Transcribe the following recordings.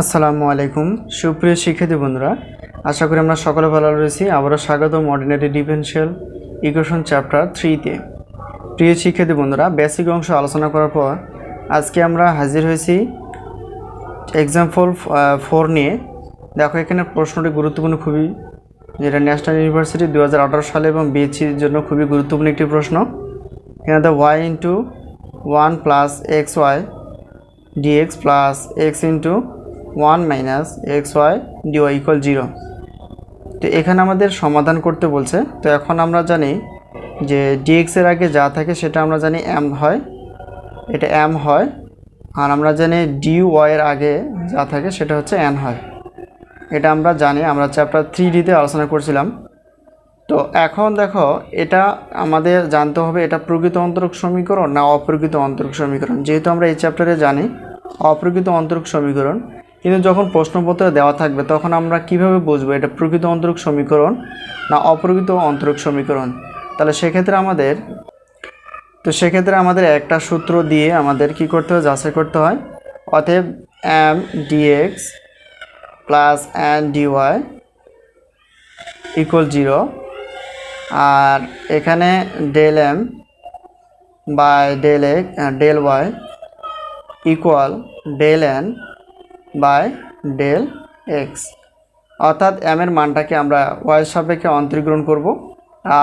আসসালামু আলাইকুম। সুপ্রিয় শিক্ষার্থী বন্ধুরা, আশা করি আমরা সকলে ভালো রয়েছি। আবারও স্বাগত অর্ডিনারি ডিফেন্সিয়াল ইকুয়েশন চ্যাপ্টার থ্রিতে প্রিয় শিক্ষার্থী বন্ধুরা বেসিক অংশ আলোচনা করার পর আজকে আমরা হাজির হয়েছি এক্সাম্পল ফোর নিয়ে। দেখো, এখানে প্রশ্নটি গুরুত্বপূর্ণ, খুবই যেটা ন্যাশনাল ইউনিভার্সিটি দু হাজার আঠারো সালে এবং বিএসসির জন্য খুবই গুরুত্বপূর্ণ একটি প্রশ্ন। এখানে the y into one plus x y dx plus x into one minus x y d y equal zero তো এখানে আমাদের সমাধান করতে বলছে। তো এখন আমরা জানি যে এর আগে যা থাকে সেটা আমরা জানি এম হয়। এটা এম হয়। আর আমরা জানি ডি ওয়াইয়ের আগে যা থাকে সেটা হচ্ছে এন হয়। এটা আমরা জানি, আমরা চ্যাপ্টার থ্রি ডিতে আলোচনা করছিলাম। তো এখন দেখো, এটা আমাদের জানতে হবে এটা প্রকৃত অন্তরক সমীকরণ না অপ্রকৃত অন্তরক সমীকরণ। যেহেতু আমরা এই চ্যাপ্টারে জানি, অপ্রকৃত অন্তরক সমীকরণ। কিন্তু যখন প্রশ্নপত্রে দেওয়া থাকবে, তখন আমরা কীভাবে বুঝব এটা প্রকৃত অন্তরক সমীকরণ না অপ্রকৃত অন্তরক সমীকরণ? তাহলে সেক্ষেত্রে আমাদের, তো সেক্ষেত্রে আমাদের একটা সূত্র দিয়ে আমাদের কি করতে হয়? যাচাই করতে হয়। অতএব m d x plus n d y equal zero আর এখানে del m by del x del y equal del n by del x. অর্থাৎ এম এর মানটাকে আমরা ওয়াইয়ের সাপেক্ষে অন্তরীকরণ করব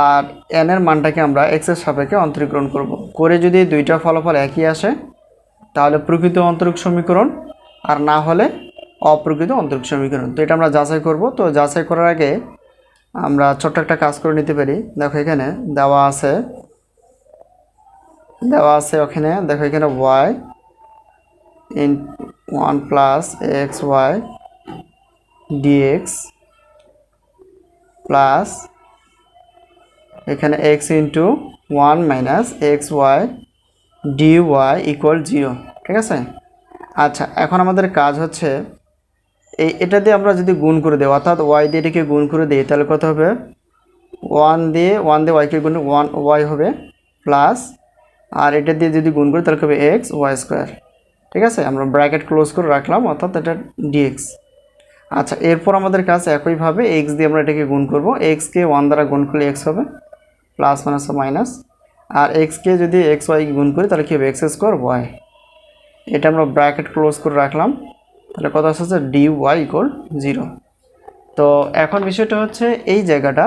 আর এন এর মানটাকে আমরা এক্সের সাপেক্ষে অন্তরীকরণ করব। করে যদি দুইটা ফলাফল একই আসে, তাহলে প্রকৃত অন্তরিক সমীকরণ আর না হলে অপ্রকৃত অন্তরিক সমীকরণ। তো এটা আমরা যাচাই করব। তো যাচাই করার আগে আমরা ছোট্ট একটা কাজ করে নিতে পারি। দেখো এখানে দেওয়া আছে দেওয়া আছে ওখানে। দেখো এখানে y in one plus x y d x plus এখানে x into one minus x y d y equal zero, ঠিক আছে? আচ্ছা এখন আমাদের কাজ হচ্ছে এই এটা দিয়ে আমরা যদি গুণ করে দেই, অর্থাৎ ওয়াই দিয়ে এটাকে গুণ করে দিই, তাহলে কত হবে? ওয়ান দিয়ে ওয়ান দিয়ে ওয়াইকে গুণ, ওয়ান, ওয়াই হবে প্লাস, আর এটা দিয়ে যদি গুণ করি তাহলে হবে? X y square. ঠিক আছে? আমরা ব্র্যাকেট ক্লোজ করে রাখলাম, অর্থাৎ এটা ডিএক্স আচ্ছা এরপর আমাদের কাছে একইভাবে এক্স দিয়ে আমরা এটাকে গুণ করব। এক্সকে ওয়ান দ্বারা গুণ করলে এক্স হবে প্লাস মাইনাস মাইনাস আর এক্সকে যদি এক্স ওয়াই গুণ করি, তাহলে কী হবে? এক্স স্কোয়ার ওয়াই এটা আমরা ব্র্যাকেট ক্লোজ করে রাখলাম। তাহলে কত আসছে ডি ওয়াই ইকুয়াল জিরো তো এখন বিষয়টা হচ্ছে এই জায়গাটা।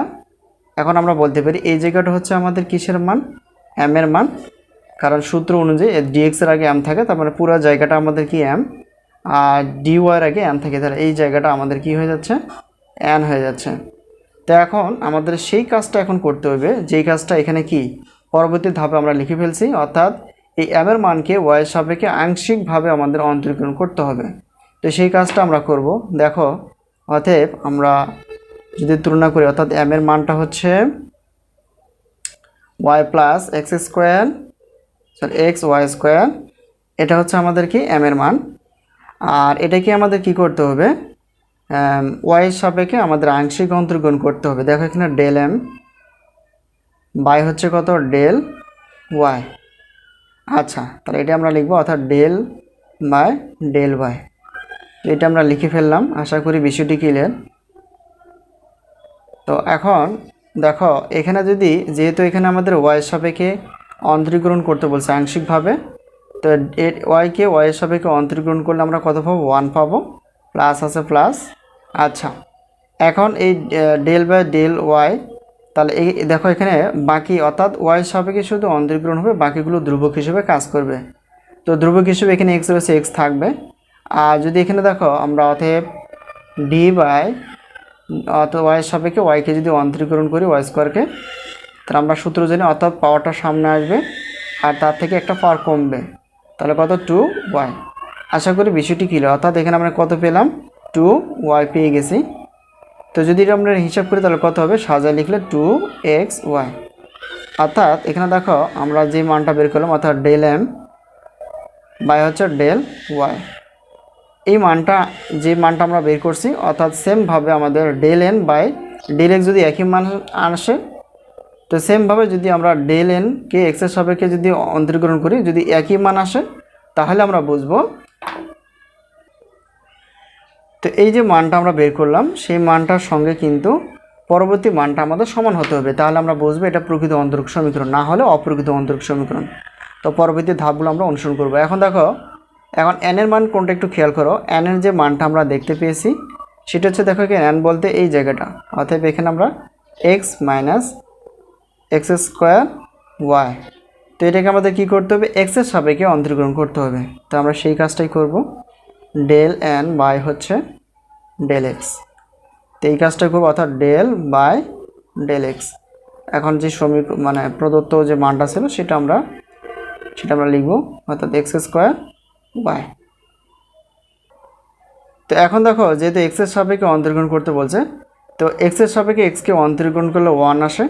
এখন আমরা বলতে পারি এই জায়গাটা হচ্ছে আমাদের কিসের মান? এম এর মান। কারণ সূত্র অনুযায়ী ডিএক্স এর আগে এম থাকে, তার মানে পুরো জায়গাটা আমাদের কি এম আর ডি ওয়াই এর আগে এন থাকে, তাহলে এই জায়গাটা আমাদের কি হয়ে যাচ্ছে? এন হয়ে যাচ্ছে। তো এখন আমাদের সেই কাজটা এখন করতে হবে, যেই কাজটা এখানে কি? পরবর্তী ধাপে আমরা লিখে ফেলছি, অর্থাৎ এই এম এর মানকে ওয়াইয়ের সাপেক্ষে আংশিকভাবে আমাদের অন্তরীকরণ করতে হবে। তো সেই কাজটা আমরা করব। দেখো, অতএব আমরা যদি তুলনা করি, অর্থাৎ এম এর মানটা হচ্ছে y plus x square sorry x y square এটা হচ্ছে আমাদের কি এম এর মান। আর এটাকে আমাদের কি করতে হবে? ওয়াইয়ের সাপেক্ষে আমাদের আংশিক অন্তর্গ্রহণ করতে হবে। দেখো এখানে ডেল এম বাই হচ্ছে কত? ডেল ওয়াই আচ্ছা তাহলে এটা আমরা লিখব অর্থাৎ ডেল বাই ডেল ওয়াই এটা আমরা লিখে ফেললাম, আশা করি বিষয়টি ক্লিয়ার তো এখন দেখো, এখানে যদি, যেহেতু এখানে আমাদের ওয়াইয়ের সাপেক্ষে অন্তরীকরণ করতে বলছে আংশিকভাবে। তো এ ওয়াইকে ওয়াইয়ের সাপেক্ষে অন্তরীকরণ করলে আমরা কত পাবো? ওয়ান পাবো। প্লাস আছে প্লাস আচ্ছা এখন এই ডেল বাই ডেল ওয়াই তাহলে এই, দেখো এখানে বাকি, অর্থাৎ ওয়াইয়ের সাপেক্ষে শুধু অন্তরীকরণ হবে, বাকিগুলো ধ্রুবক হিসেবে কাজ করবে। তো ধ্রুবক হিসেবে এখানে এক্স রয়েছে এক্স থাকবে। আর যদি এখানে দেখো, আমরা অতএব ডি বাই অর্থাৎ ওয়াইয়ের সাপেক্ষে ওয়াইকে যদি অন্তরীকরণ করি ওয়াই স্কোয়ারকে তাহলে আমরা সূত্র জানি অর্থাৎ পাওয়ারটা সামনে আসবে আর তার থেকে একটা পাওয়ার কমবে। তাহলে কত? টু ওয়াই আশা করি বিষয়টি কী অর্থাৎ এখানে আমরা কত পেলাম? টু ওয়াই পেয়ে গেছি। তো যদি আমরা হিসাব করি, তাহলে কত হবে? সাজায় লিখলে টু এক্স ওয়াই অর্থাৎ এখানে দেখো, আমরা যে মানটা বের করলাম, অর্থাৎ ডেল এম বাই হচ্ছে ডেল ওয়াই এই মানটা, যে মানটা আমরা বের করছি, অর্থাৎ সেমভাবে আমাদের del n by del x যদি একই মান আসে তো সেমভাবে যদি আমরা ডেল এনকে এক্সের সাপেক্ষে যদি অন্তরীকরণ করি, যদি একই মান আসে, তাহলে আমরা বুঝব তো এই যে মানটা আমরা বের করলাম, সেই মানটার সঙ্গে কিন্তু পরবর্তী মানটা আমাদের সমান হতে হবে। তাহলে আমরা বুঝব এটা প্রকৃত অন্তরিক সমীকরণ, না হলে অপ্রকৃত অন্তরিক সমীকরণ। তো পরবর্তী ধাপগুলো আমরা অনুসরণ করব। এখন দেখো, এখন এন এর মান কোনটা একটু খেয়াল করো। এন এর যে মানটা আমরা দেখতে পেয়েছি, সেটা হচ্ছে দেখো কি এন বলতে এই জায়গাটা। অতএব এখানে আমরা x minus x square y. তো এটাকে আমাদের কি করতে হবে? এক্সের সাপেক্ষে অন্তর্গ্রহণ করতে হবে। তো আমরা সেই কাজটাই করব। ডেল এন বাই হচ্ছে ডেল এক্স। তো এই কাজটা করব অর্থাৎ ডেল বাই ডেল এক্স। এখন যে সমীক মানে প্রদত্ত যে মানটা ছিল সেটা আমরা সেটা আমরা লিখব অর্থাৎ এক্স স্কোয়ার ওয়াই। তো এখন দেখো, যেহেতু এক্সের সাপেক্ষে অন্তর্গ্রহণ করতে বলছে, তো এক্সের সাপেক্ষে এক্সকে অন্তর্গ্রহণ করলে ওয়ান আসে।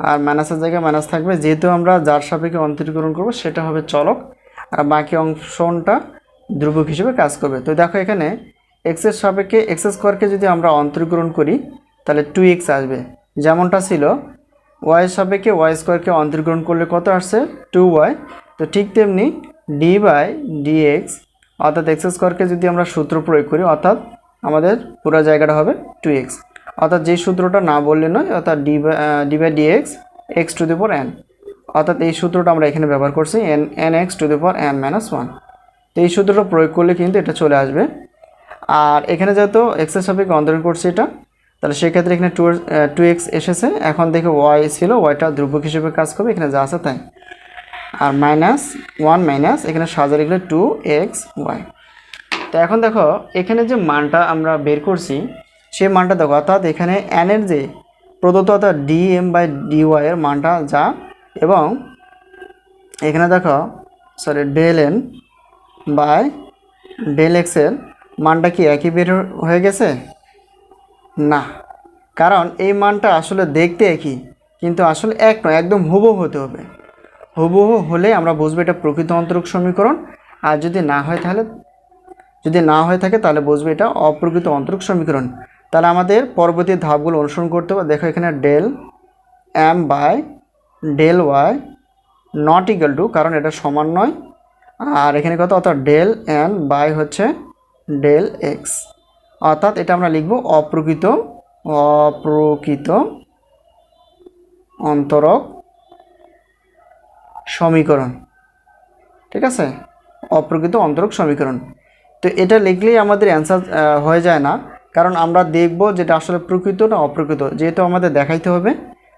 আর মাইনাসের জায়গায় মাইনাস থাকবে। যেহেতু আমরা যার সাপেক্ষে অন্তরীকরণ করব, সেটা হবে চলক। আর বাকি অংশটা ধ্রুবক হিসেবে কাজ করবে। তো দেখো এখানে এক্সের সাপেক্ষে এক্স স্কোয়ারকে যদি আমরা অন্তরীকরণ করি, তাহলে টু এক্স আসবে। যেমনটা ছিল ওয়াই সাপেক্ষে ওয়াই স্কোয়ারকে অন্তরীকরণ করলে কত আসছে? টু ওয়াই তো ঠিক তেমনি ডি বাই ডি এক্স অর্থাৎ এক্স স্কোয়ারকে যদি আমরা সূত্র প্রয়োগ করি, অর্থাৎ আমাদের পুরো জায়গাটা হবে টু এক্স অর্থাৎ যেই সূত্রটা না বললে নয়, অর্থাৎ d by d by d x to the power n অর্থাৎ এই সূত্রটা আমরা এখানে ব্যবহার করছি n n x to the power n minus one তো এই সূত্রটা প্রয়োগ করলে কিন্তু এটা চলে আসবে। আর এখানে যেহেতু এক্সের সাপেক্ষে অন্তরণ করছি এটা, তাহলে সেক্ষেত্রে এখানে টু টু এক্স এসেছে। এখন দেখে ওয়াই ছিল ওয়াইটা ধ্রুবক হিসেবে কাজ করবে, এখানে যা আছে তাই। আর মাইনাস ওয়ান মাইনাস এখানে সাজা লিখলে টু এক্স ওয়াই তো এখন দেখো, এখানে যে মানটা আমরা বের করছি সেই মানটা দেখো, অর্থাৎ এখানে এনের যে প্রদত্ত অর্থাৎ ডি এম বাই ডি এর মানটা যা, এবং এখানে দেখো sorry del n by del এক্সের মানটা কি একই বের হয়ে গেছে? না, কারণ এই মানটা আসলে দেখতে একই, কিন্তু আসলে এক নয়, একদম হুবহু হতে হবে। হুবহু হলে আমরা বুঝব এটা প্রকৃত অন্তরক সমীকরণ, আর যদি না হয় তাহলে, যদি না হয়ে থাকে তাহলে বুঝবে এটা অপ্রকৃত অন্তরক সমীকরণ। তাহলে আমাদের পরবর্তী ধাপগুলো অনুসরণ করতে হবে। দেখো এখানে del m by del y not equal to কারণ এটা সমান নয়। আর এখানে কত? অর্থাৎ ডেল এন বাই হচ্ছে ডেল এক্স অর্থাৎ এটা আমরা লিখব অপ্রকৃত অপ্রকৃত অন্তরক সমীকরণ। ঠিক আছে? অপ্রকৃত অন্তরক সমীকরণ। তো এটা লিখলেই আমাদের অ্যান্সার হয়ে যায় না। কারণ আমরা দেখব যেটা আসলে প্রকৃত না অপ্রকৃত, যেহেতু আমাদের দেখাইতে হবে।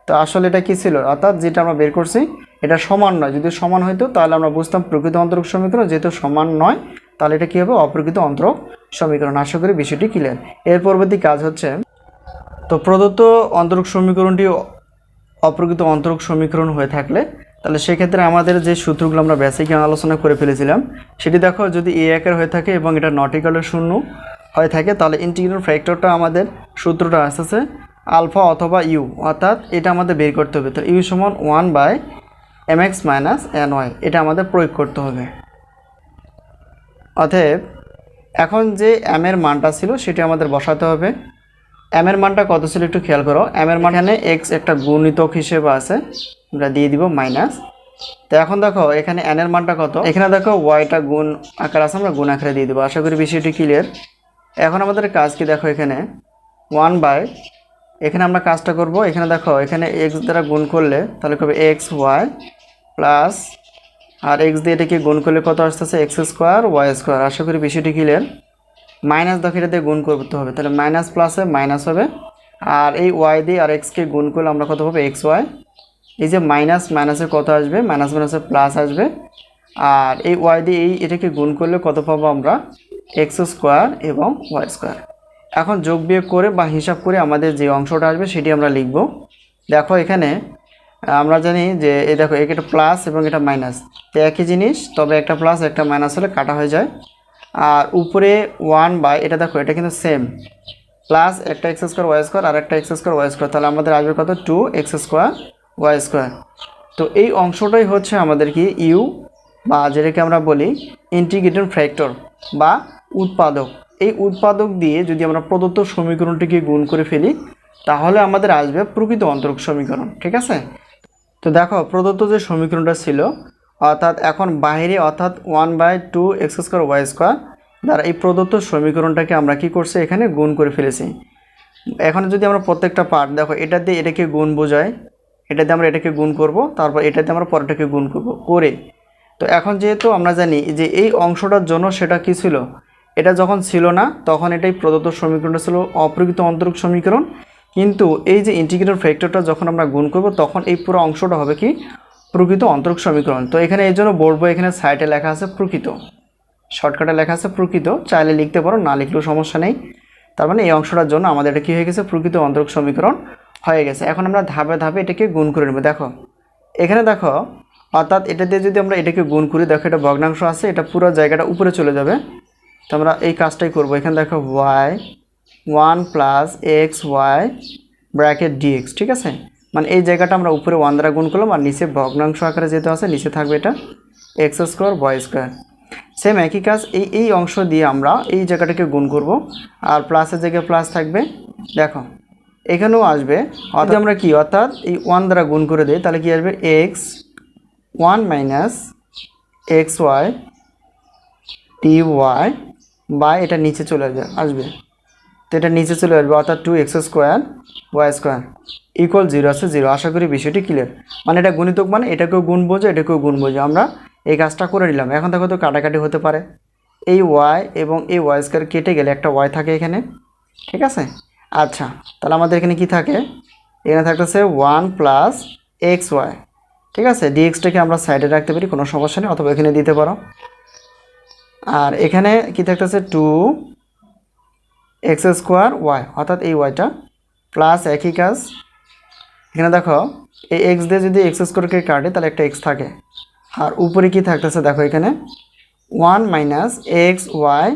তো আসলে এটা কী ছিল? অর্থাৎ যেটা আমরা বের করছি, এটা সমান নয়। যদি সমান হইতো, তাহলে আমরা বুঝতাম প্রকৃত অন্তরক সমীকরণ, যেহেতু সমান নয়, তাহলে এটা কী হবে? অপ্রকৃত অন্তরক সমীকরণ। আশা করি বিষয়টি ক্লিয়ার এর পরবর্তী কাজ হচ্ছে, তো প্রদত্ত অন্তরক সমীকরণটি অপ্রকৃত অন্তরক সমীকরণ হয়ে থাকলে, তাহলে সেক্ষেত্রে আমাদের যে সূত্রগুলো আমরা বেসিক আলোচনা করে ফেলেছিলাম, সেটি দেখো যদি এ একের হয়ে থাকে এবং এটা নটিক্যালের শূন্য হয়ে থাকে, তাহলে ইন্টিগ্রাল ফ্যাক্টরটা আমাদের সূত্রটা আসতেছে আলফা অথবা ইউ অর্থাৎ এটা আমাদের বের করতে হবে। তো ইউ সমান one by m x minus n y এটা আমাদের প্রয়োগ করতে হবে। অতএব, এখন যে এম এর মানটা ছিল, সেটি আমাদের বসাতে হবে। এম এর মানটা কত ছিল একটু খেয়াল করো। এম এর মান এখানে এক্স একটা গুণিতক হিসেবে আছে। আমরা দিয়ে দিব মাইনাস তো এখন দেখো, এখানে এন এর মানটা কত? এখানে দেখো ওয়াইটা গুণ আকার আছে, আমরা গুণ আকারে দিয়ে দেবো। আশা করি বিষয়টি ক্লিয়ার এখন আমাদের কাজ কি দেখো এখানে? ওয়ান বাই এখানে আমরা কাজটা করব। এখানে দেখো, এখানে এক্স দ্বারা গুণ করলে তাহলে কবে? এক্স ওয়াই প্লাস আর এক্স দিয়ে এটাকে গুণ করলে কত আসতেছে? এক্স স্কোয়ার ওয়াই স্কোয়ার আশা করি বিষয়টি ক্লিয়ার মাইনাস দেখো এটা দিয়ে গুণ করতে হবে। তাহলে মাইনাস প্লাসে মাইনাস হবে। আর এই ওয়াই দিয়ে আর এক্সকে গুণ করলে আমরা কত হবে এক্স ওয়াই এই যে মাইনাস মাইনাসে কত আসবে? মাইনাস মাইনাসে প্লাস আসবে। আর এই ওয়াই দিয়ে এই এটাকে গুণ করলে কত পাবো আমরা? এক্স স্কোয়ার এবং ওয়াই স্কোয়ার। এখন যোগ বিয়োগ করে বা হিসাব করে আমাদের যে অংশটা আসবে সেটি আমরা লিখব। দেখো এখানে, আমরা জানি যে, এই দেখো এটা প্লাস এবং এটা মাইনাস তো একই জিনিস, তবে একটা প্লাস একটা মাইনাস হলে কাটা হয়ে যায়। আর উপরে ওয়ান বাই এটা দেখো, এটা কিন্তু সেম প্লাস একটা এক্স স্কোয়ার, ওয়াই স্কোয়ার, আর একটা এক্স স্কোয়ার, ওয়াই স্কোয়ার। তাহলে আমাদের আসবে কত? Two x square, y square. তো এই অংশটাই হচ্ছে আমাদের কি? ইউ বা যেটাকে আমরা বলি ইন্টিগ্রেটেড ফ্যাক্টর বা উৎপাদক। এই উৎপাদক দিয়ে যদি আমরা প্রদত্ত সমীকরণটিকে গুণ করে ফেলি, তাহলে আমাদের আসবে প্রকৃত অন্তরক সমীকরণ, ঠিক আছে? তো দেখো, প্রদত্ত যে সমীকরণটা ছিল, অর্থাৎ এখন বাইরে, অর্থাৎ one by two x square y square, দ্বারা এই প্রদত্ত সমীকরণটাকে আমরা কি করছি? এখানে গুণ করে ফেলেছি। এখন যদি আমরা প্রত্যেকটা পার্ট দেখো, এটা দিয়ে এটাকে গুণ বোঝায়, এটা দিয়ে আমরা এটাকে গুণ করব, তারপর এটাতে আমরা পরেরটাকে গুণ করব, করে। তো এখন যেহেতু আমরা জানি যে এই অংশটার জন্য সেটা কি ছিল? এটা যখন ছিল না, তখন এটাই প্রদত্ত সমীকরণটা ছিল অপ্রকৃত অন্তরক সমীকরণ। কিন্তু এই যে ইন্টিগ্রেটর ফ্যাক্টরটা যখন আমরা গুণ করব, তখন এই পুরো অংশটা হবে কি? প্রকৃত অন্তরক সমীকরণ। তো এখানে এই জন্য বলব, এখানে সাইডে লেখা আছে প্রকৃত। শর্টকাটে লেখা আছে প্রকৃত। চাইলে লিখতে পারো, না লিখলেও সমস্যা নেই। তার মানে এই অংশটার জন্য আমাদের এটা কী হয়ে গেছে? প্রকৃত অন্তরক সমীকরণ হয়ে গেছে। এখন আমরা ধাপে ধাপে এটাকে গুণ করে নেব। দেখো, এখানে দেখো, অর্থাৎ এটা দিয়ে যদি আমরা এটাকে গুণ করি, দেখো এটা ভগ্নাংশ আছে, এটা পুরো জায়গাটা উপরে চলে যাবে। তো আমরা এই কাজটাই করব। এখানে দেখো y one plus x y bracket d x ঠিক আছে? মানে এই জায়গাটা আমরা উপরে ওয়ান দ্বারা গুণ করলাম আর নিচে ভগ্নাংশ আকারে যেতে আছে, নিচে থাকবে এটা x square y square same একই কাজ, এই এই অংশ দিয়ে আমরা এই জায়গাটাকে গুণ করব আর প্লাসের জায়গায় প্লাস থাকবে। দেখো, এখানেও আসবে, অর্থাৎ আমরা কি, অর্থাৎ এই ওয়ান দ্বারা গুণ করে দিই, তাহলে কি আসবে? X one minus x y t y by এটা নিচে চলে আসবে আসবে। তো এটা নিচে চলে আসবে, অর্থাৎ two x square y square equal zero আছে জিরো আশা করি বিষয়টি ক্লিয়ার মানে এটা গুণিতক মানে এটাকেও গুণ বোঝো, এটাকেও গুণ বোঝো। আমরা এই কাজটা করে নিলাম। এখন দেখো তো কাটাকাটি হতে পারে। এই ওয়াই এবং এই ওয়াই স্কোয়ার কেটে গেলে একটা ওয়াই থাকে এখানে। ঠিক আছে? আচ্ছা তাহলে আমাদের এখানে কি থাকে? এখানে থাকতেছে ওয়ান প্লাস এক্স ওয়াই ঠিক আছে? ডিএক্সটাকে আমরা সাইডে রাখতে পারি, কোনো সমস্যা নেই, অথবা এখানে দিতে পারো। আর এখানে কি থাকতেছে? টু এক্স স্কোয়ার ওয়াই অর্থাৎ এই ওয়াইটা প্লাস একই কাজ। এখানে দেখো, এই এক্স দিয়ে যদি এক্স স্কোয়ারকে কাটে, তাহলে একটা এক্স থাকে। আর উপরে কি থাকতেছে? দেখো এখানে ওয়ান মাইনাস এক্স ওয়াই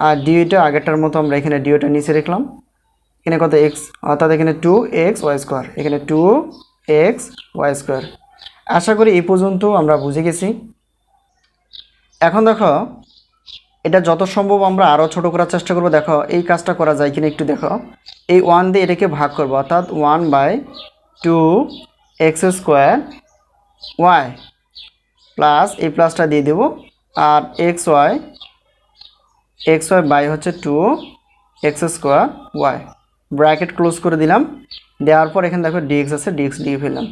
আর ডিওটা আগেরটার মতো আমরা এখানে ডিওটা নিচে রাখলাম। এখানে কত এক্স অর্থাৎ এখানে টু এক্স ওয়াই স্কোয়ার এখানে টু এক্স ওয়াই স্কোয়ার আশা করি এই পর্যন্ত আমরা বুঝে গেছি। এখন দেখো এটা যত সম্ভব আমরা আরও ছোট করার চেষ্টা করব। দেখো, এই কাজটা করা যায় কিনা একটু দেখো। এই ওয়ান দিয়ে এটাকে ভাগ করব, অর্থাৎ one by two x square y plus এই প্লাসটা দিয়ে দেবো। আর x y x y by হচ্ছে two x square y bracket close করে দিলাম। দেওয়ার পর এখানে দেখো ডিএক্স আছে ডিএক্স দিয়ে ফেললাম।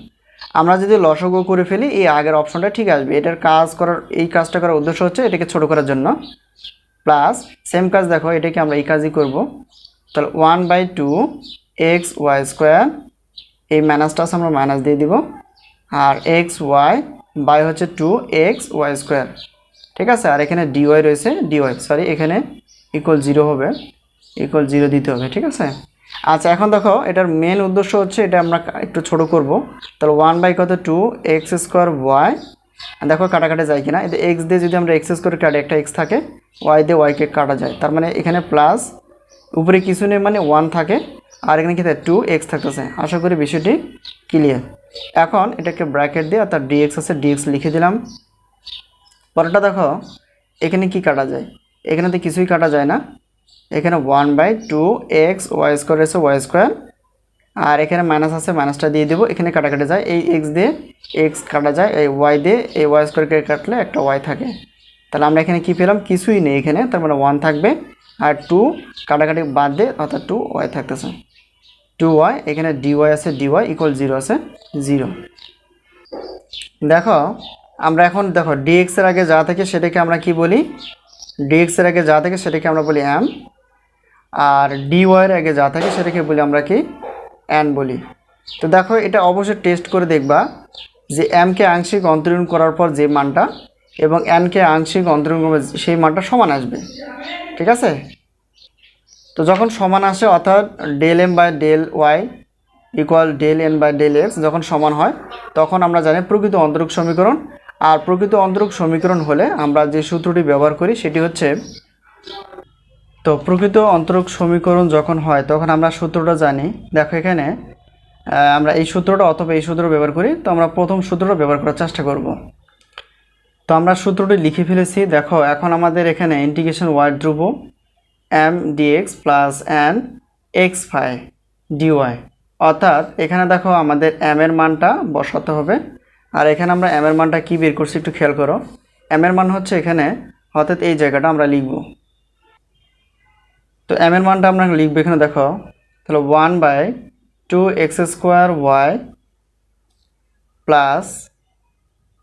আমরা যদি লসগো করে ফেলি, এই আগের অপশনটা ঠিক আসবে। এটার কাজ করার, এই কাজটা করার উদ্দেশ্য হচ্ছে এটাকে ছোট করার জন্য। প্লাস সেম কাজ দেখো, এটাকে আমরা এই কাজই করব। তাহলে one by two x y square এই মাইনাসটা আমরা মাইনাস দিয়ে দিব। আর এক্স ওয়াই বাই হচ্ছে টু এক্স ওয়াই স্কোয়ার ঠিক আছে? আর এখানে ডিওয়াই রয়েছে ডিওয়াই সরি এখানে ইকুয়াল জিরো হবে। ইকুয়াল জিরো দিতে হবে, ঠিক আছে? আচ্ছা এখন দেখো, এটার মেন উদ্দেশ্য হচ্ছে এটা আমরা একটু ছোট করব। তাহলে ওয়ান বাই কত? টু এক্স স্কোয়ার ওয়াই দেখো, কাটাকাটি যায় কিনা? এতে এক্স দিয়ে যদি আমরা এক্স স্কোয়ার কাটি, একটা এক্স থাকে ওয়াই দিয়ে ওয়াইকে কাটা যায়। তার মানে এখানে প্লাস উপরে কিছু নেই মানে ওয়ান থাকে। আর এখানে কি টু এক্স থাকতেছে। আশা করি বিষয়টি ক্লিয়ার এখন এটাকে ব্র্যাকেট দিয়ে তার ডিএক্স আছে ডিএক্স লিখে দিলাম। পরেরটা দেখো, এখানে কি কাটা যায়? এখানে তো কিছুই কাটা যায় না। এখানে one by two x y square এসে ওয়াই স্কোয়ার আর এখানে মাইনাস আছে মাইনাসটা দিয়ে দেবো। এখানে কাটাকাটি যায়, এই এক্স দিয়ে এক্স কাটা যায়, এই ওয়াই দিয়ে এই ওয়াই স্কোয়ারকে কাটলে একটা ওয়াই থাকে। তাহলে আমরা এখানে কি পেলাম? কিছুই নেই এখানে, তার মানে ওয়ান থাকবে। আর টু কাটাকাটি বাদ দিয়ে অর্থাৎ টু ওয়াই থাকতেছে। টু ওয়াই এখানে ডিওয়াই আছে ডিওয়াই ইকুয়াল জিরো আছে জিরো দেখো, আমরা এখন দেখো ডিএক্স এর আগে যা থাকে সেটাকে আমরা কি বলি? ডিএক্স এর আগে যা থাকে সেটাকে আমরা বলি এম আর ডিওয়াই এর আগে যা থাকে সেটাকে বলি আমরা কি? এন বলি। তো দেখো, এটা অবশ্যই টেস্ট করে দেখবা যে এমকে আংশিক অন্তরীণ করার পর যে মানটা এবং এনকে আংশিক অন্তরীণ করবে সেই মানটা সমান আসবে। ঠিক আছে? তো যখন সমান আসে, অর্থাৎ del m by del y equal del n by del x যখন সমান হয়, তখন আমরা জানি প্রকৃত অন্তরক সমীকরণ। আর প্রকৃত অন্তরক সমীকরণ হলে আমরা যে সূত্রটি ব্যবহার করি, সেটি হচ্ছে তো প্রকৃত অন্তরক সমীকরণ যখন হয়, তখন আমরা সূত্রটা জানি। দেখো এখানে আমরা এই সূত্রটা অথবা এই সূত্র ব্যবহার করি, তো আমরা প্রথম সূত্রটা ব্যবহার করার চেষ্টা করব। তো আমরা সূত্রটি লিখে ফেলেছি। দেখো, এখন আমাদের এখানে ইন্টিগ্রেশন ওয়াই ধ্রুব m d x plus n x phi d y অর্থাৎ এখানে দেখো আমাদের এম এর মানটা বসাতে হবে। আর এখানে আমরা এম এর মানটা কী বের করছি একটু খেয়াল করো। এম এর মান হচ্ছে এখানে, অর্থাৎ এই জায়গাটা আমরা লিখব। তো এম এর মানটা আমরা লিখব এখানে, দেখো। তাহলে one by two x square y plus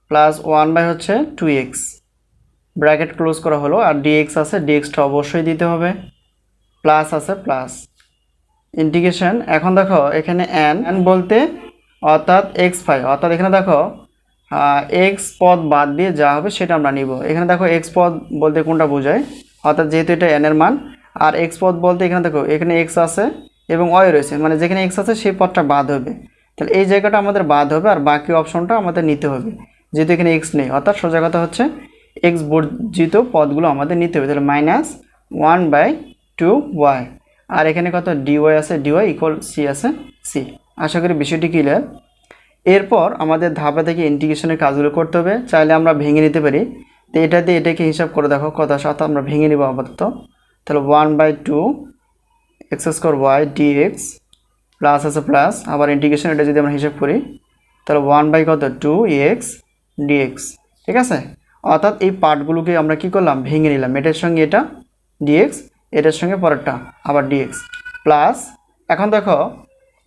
plus one by হচ্ছে টু এক্স ব্র্যাকেট ক্লোজ করা হলো, আর ডিএক্স আছে ডিএক্সটা অবশ্যই দিতে হবে। প্লাস আছে প্লাস ইন্টিগ্রেশন এখন দেখো, এখানে এন এন বলতে অর্থাৎ এক্স ফাই অর্থাৎ এখানে দেখো এক্স পদ বাদ দিয়ে যা হবে সেটা আমরা নিব। এখানে দেখো এক্স পদ বলতে কোনটা বোঝায়? অর্থাৎ যেহেতু এটা এন এর মান আর এক্স পথ বলতে এখানে দেখো, এখানে এক্স আছে এবং ওয়াই রয়েছে। মানে যেখানে এক্স আছে সেই পথটা বাদ হবে। তাহলে এই জায়গাটা আমাদের বাদ হবে আর বাকি অপশনটা আমাদের নিতে হবে। যেহেতু এখানে এক্স নেই, অর্থাৎ সোজা কথা হচ্ছে এক্স বর্জিত পদগুলো আমাদের নিতে হবে। তাহলে minus one by two y আর এখানে কত? ডিওয়াই আছে ডিওয়াই ইকুয়াল সি আছে সি আশা করি বিষয়টি ক্লিয়ার এরপর আমাদের ধাপে থেকে ইন্টিগ্রেশনের কাজগুলো করতে হবে। চাইলে আমরা ভেঙে নিতে পারি। তো এটা দিয়ে এটাকে হিসাব করে দেখো, কত সাথে আমরা ভেঙে নিব আপাতত। তাহলে one by two x square y dx plus আছে প্লাস আবার ইন্টিগ্রেশন এটা যদি আমরা হিসাব করি, তাহলে ওয়ান বাই কত? টু এক্স ডিএক্স ঠিক আছে? অর্থাৎ এই পার্টগুলোকে আমরা কি করলাম? ভেঙে নিলাম। এটার সঙ্গে এটা ডিএক্স এটার সঙ্গে পরেরটা আবার ডিএক্স প্লাস এখন দেখো,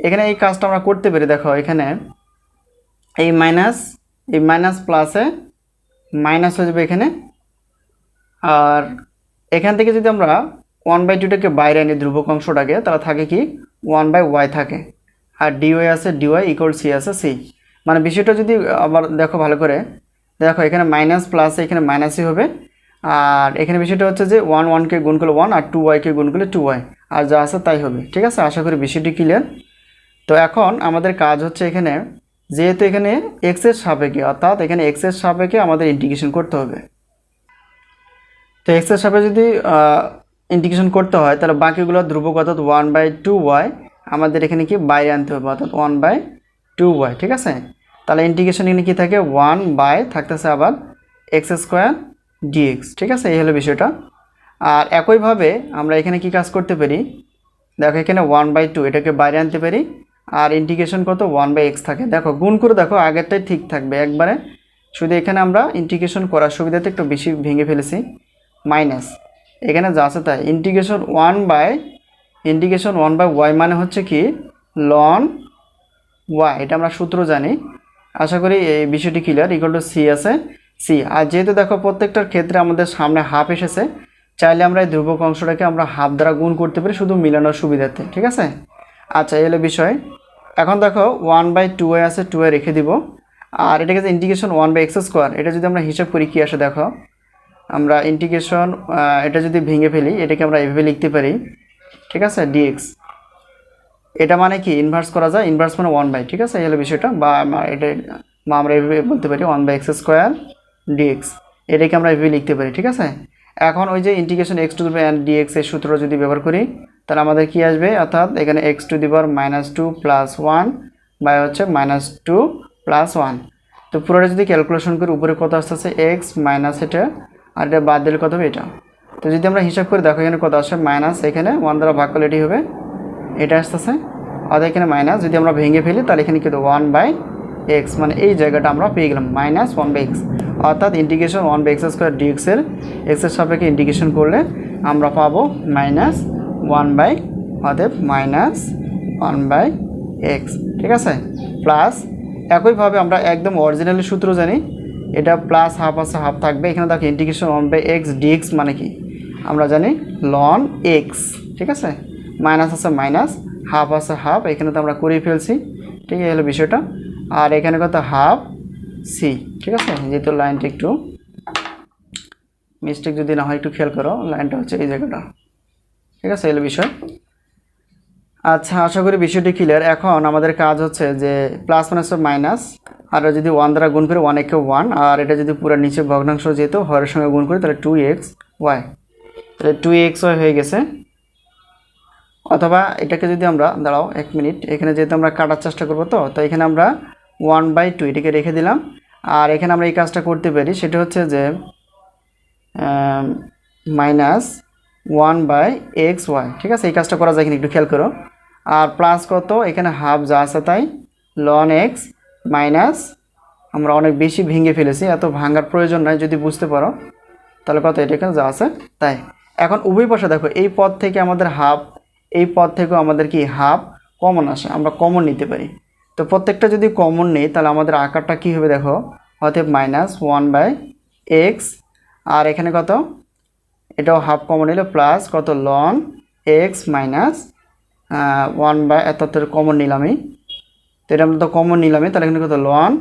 এখানে এই কাজটা আমরা করতে পারি। দেখো, এখানে এই মাইনাস এই মাইনাস প্লাসে মাইনাস হয়ে যাবে এখানে, আর এখান থেকে যদি আমরা ওয়ান বাই টুটাকে বাইরে আনি ধ্রুবক অংশটাকে, তাহলে থাকে কি? ওয়ান বাই ওয়াই থাকে। আর ডিওয়াই আছে ডিওয়াই ইকুয়াল সি আছে সি মানে বিষয়টা যদি আবার দেখো ভালো করে, দেখো এখানে মাইনাস প্লাস এখানে মাইনাসই হবে। আর এখানে বিষয়টা হচ্ছে যে ওয়ান ওয়ানকে গুণ করলে ওয়ান আর টু ওয়াইকে গুণ করলে টু ওয়াই আর যা আছে তাই হবে, ঠিক আছে? আশা করি বিষয়টি ক্লিয়ার তো এখন আমাদের কাজ হচ্ছে এখানে, যেহেতু এখানে এক্সের সাপেক্ষে, অর্থাৎ এখানে এক্সের সাপেক্ষে আমাদের ইন্টিগ্রেশন করতে হবে। তো এক্সের সাপেক্ষে যদি ইন্টিগ্রেশন করতে হয়, তাহলে বাকিগুলো ধ্রুবক অর্থাৎ ওয়ান বাই টু ওয়াই আমাদের এখানে কি বাইরে আনতে হবে, অর্থাৎ ওয়ান বাই টু ওয়াই ঠিক আছে? তাহলে ইন্টিগ্রেশন এখানে কী থাকে? ওয়ান বাই থাকতেছে আবার এক্স স্কোয়ার ডিএক্স ঠিক আছে? এই হলো বিষয়টা। আর একইভাবে আমরা এখানে কি কাজ করতে পারি? দেখো এখানে ওয়ান বাই টু এটাকে বাইরে আনতে পারি। আর ইন্টিগ্রেশন কত? ওয়ান বাই এক্স থাকে। দেখো, গুণ করে দেখো, আগেরটাই ঠিক থাকবে। একবারে শুধু এখানে আমরা ইন্টিগ্রেশন করার সুবিধাতে একটু বেশি ভেঙে ফেলেছি। মাইনাস। এখানে যা আছে তাই। Integration one by, integration one by y মানে হচ্ছে কি? Ln y. এটা আমরা সূত্র জানি। আশা করি এই বিষয়টি ক্লিয়ার ইকুয়াল টু সি আছে। সি আর যেহেতু দেখো প্রত্যেকটার ক্ষেত্রে আমাদের সামনে হাফ এসেছে, চাইলে আমরা এই ধ্রুবক অংশটাকে আমরা হাফ দ্বারা গুণ করতে পারি শুধু মিলানোর সুবিধাতে, ঠিক আছে? আচ্ছা এই হলো বিষয়। এখন দেখো ওয়ান বাই টু এ আছে টু এ রেখে দিব। আর এটাকে যে integration one by x square এটা যদি আমরা হিসাব করি কী আসে দেখো? আমরা ইন্টিগ্রেশন এটা যদি ভেঙে ফেলি, এটাকে আমরা এভাবে লিখতে পারি। ঠিক আছে? ডিএক্স এটা মানে কি? ইনভার্স করা যায় ইনভার্স মানে ওয়ান বাই ঠিক আছে? এই হলো বিষয়টা। বা এটা, বা আমরা এভাবে বলতে পারি one by x square dx এটাকে আমরা এভাবে লিখতে পারি, ঠিক আছে? এখন ওই যে ইন্টিগ্রেশন এক্স টু দিবার ডিএক্স এর সূত্র যদি ব্যবহার করি, তাহলে আমাদের কি আসবে? অর্থাৎ এখানে এক্স টু দিবার minus two plus one by হচ্ছে মাইনাস টু প্লাস ওয়ান তো পুরোটা যদি ক্যালকুলেশন করি, উপরে কত আসতেছে? এক্স মাইনাস এটা আর এটা বাদ দিলে কত হবে এটা? তো যদি আমরা হিসাব করে, দেখো এখানে কত আসে মাইনাস, এখানে ওয়ান দ্বারা ভাগ করলে এটি হবে, এটা আসতেছে। আর এখানে মাইনাস, যদি আমরা ভেঙে ফেলি, তাহলে এখানে কিন্তু ওয়ান বাই এক্স মানে এই জায়গাটা আমরা পেয়ে গেলাম, মাইনাস ওয়ান বাই এক্স। অর্থাৎ integration one by x square ডিএক্সের এক্সের সাপেক্ষে ইন্টিগ্রেশন করলে আমরা পাবো মাইনাস ওয়ান বাই, অতএব মাইনাস ওয়ান বাই এক্স। ঠিক আছে? প্লাস একইভাবে আমরা একদম অরিজিনালি সূত্র জানি এটা প্লাস হাফ আছে হাফ থাকবে। এখানে দেখো integration one by x dx মানে কি? আমরা জানি লন এক্স ঠিক আছে? মাইনাস আছে মাইনাস হাফ আছে হাফ এখানে তো আমরা করেই ফেলছি। ঠিক আছে হলো বিষয়টা। আর এখানে কত? হাফ সি ঠিক আছে? যেহেতু লাইনটা একটু মিস্টেক যদি না হয়, একটু খেয়াল করো লাইনটা হচ্ছে এই জায়গাটা। ঠিক আছে এলো বিষয়। আচ্ছা আশা করি বিষয়টি ক্লিয়ার এখন আমাদের কাজ হচ্ছে যে প্লাস মাইনাস মাইনাস আর যদি ওয়ান দ্বারা গুণ করে ওয়ান একে ওয়ান আর এটা যদি পুরো নিচে ভগ্নাংশ যেহেতু, হরের সঙ্গে গুণ করি, তাহলে টু এক্স ওয়াই তাহলে টু এক্স ওয়াই হয়ে গেছে। অথবা এটাকে যদি আমরা, দাঁড়াও এক মিনিট এখানে যেহেতু আমরা কাটার চেষ্টা করব তো তো এখানে আমরা ওয়ান বাই টু এটাকে রেখে দিলাম। আর এখানে আমরা এই কাজটা করতে পারি, সেটা হচ্ছে যে minus one by x y, ঠিক আছে? এই কাজটা করা যায় এখানে একটু খেয়াল করো। আর প্লাস কত? এখানে হাফ যা আছে তাই লন এক্স মাইনাস আমরা অনেক বেশি ভেঙে ফেলেছি, এত ভাঙার প্রয়োজন নাই, যদি বুঝতে পারো। তাহলে কত? এটা এখানে যা আছে, তাই। এখন উভয় পাশে দেখো, এই পদ থেকে আমাদের হাফ এই পদ থেকেও আমাদের কি হাফ কমন আসে, আমরা কমন নিতে পারি। তো প্রত্যেকটা যদি কমন নেই, তাহলে আমাদের আকারটা কী হবে দেখো? অতএব মাইনাস ওয়ান বাই এক্স আর এখানে কত? এটাও হাফ কমন নিলে প্লাস কত ln x minus one by এত কমন নিলামই তো এটা আমরা তো কমন নিলামই তাহলে এখানে কত লন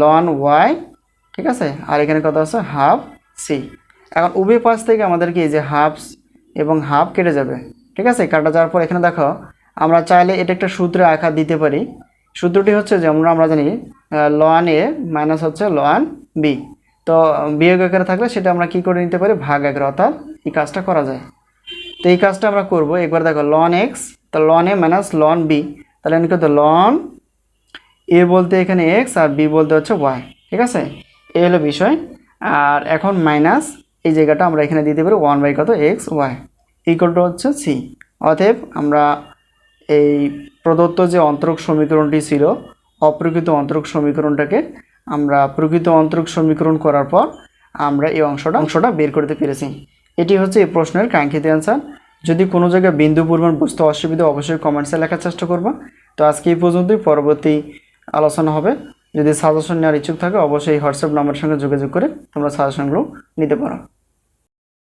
লন ওয়াই ঠিক আছে? আর এখানে কত আছে? হাফ সি এখন উভয় পাশ থেকে আমাদের কি যে হাফ এবং হাফ কেটে যাবে, ঠিক আছে? কাটা যাওয়ার পর এখানে দেখো, আমরা চাইলে এটা একটা সূত্রে আঘাত দিতে পারি। সূত্রটি হচ্ছে যেমন আমরা জানি লন এ মাইনাস হচ্ছে লন বি তো বিয়োগ আকারে থাকলে সেটা আমরা কি করে নিতে পারি? ভাগ আকারে, অর্থাৎ এই কাজটা করা যায়। তো এই কাজটা আমরা করব। একবার দেখো লন এক্স তো ln A minus ln B তাহলে আমি কত লন এ বলতে এখানে এক্স আর বি বলতে হচ্ছে ওয়াই ঠিক আছে? এই হলো বিষয়। আর এখন মাইনাস এই জায়গাটা আমরা এখানে দিতে পারি ওয়ান বাই কত? এক্স ওয়াই ইকুয়াল টু হচ্ছে সি অতএব আমরা এই প্রদত্ত যে অন্তরক সমীকরণটি ছিল, অপ্রকৃত অন্তরক সমীকরণটাকে আমরা প্রকৃত অন্তরক সমীকরণ করার পর আমরা এই অংশটা অংশটা বের করতে পেরেছি। এটি হচ্ছে এই প্রশ্নের কাঙ্ক্ষিত অ্যান্সার যদি কোনো জায়গায় বিন্দু পরিমাণ বুঝতে অসুবিধা অবশ্যই কমেন্টসে লেখার চেষ্টা করবা। তো আজকে এই পর্যন্তই। পরবর্তী আলোচনা হবে। যদি সাজেশন নেওয়ার ইচ্ছুক থাকে, অবশ্যই হোয়াটসঅ্যাপ নাম্বারের সঙ্গে যোগাযোগ করে তোমরা সাজেশনগুলো নিতে পারো।